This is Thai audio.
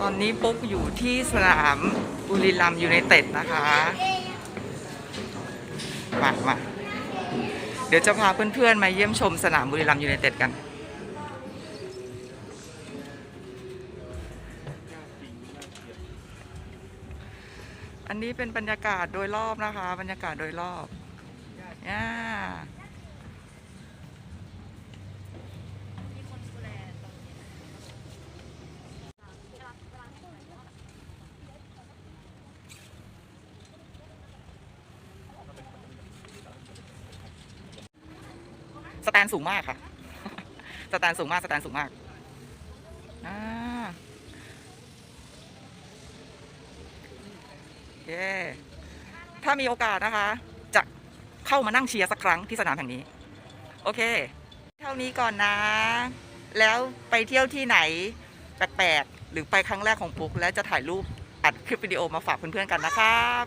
ตอนนี้ปุ๊กอยู่ที่สนามบุรีรัมย์ยูไนเต็ดนะคะมามาเดี๋ยวจะพาเพื่อนๆมาเยี่ยมชมสนามบุรีรัมย์ยูไนเต็ดกัน อันนี้เป็นบรรยากาศโดยรอบนะคะ บรรยากาศโดยรอบอ่า แตนสูงมากค่ะ สแตนสูงมากสแตนสูงมากอ่าโอเคถ้ามีโอกาสนะคะ จะเข้ามานั่งเชียร์สักครั้งที่สนามแห่งนี้ โอเค เท่านี้ก่อนนะ แล้วไปเที่ยวที่ไหนแปลกๆหรือไปครั้งแรกของปุ๊กแล้วจะถ่ายรูปอัดคลิปวิดีโอมาฝากเพื่อนๆกันนะครับ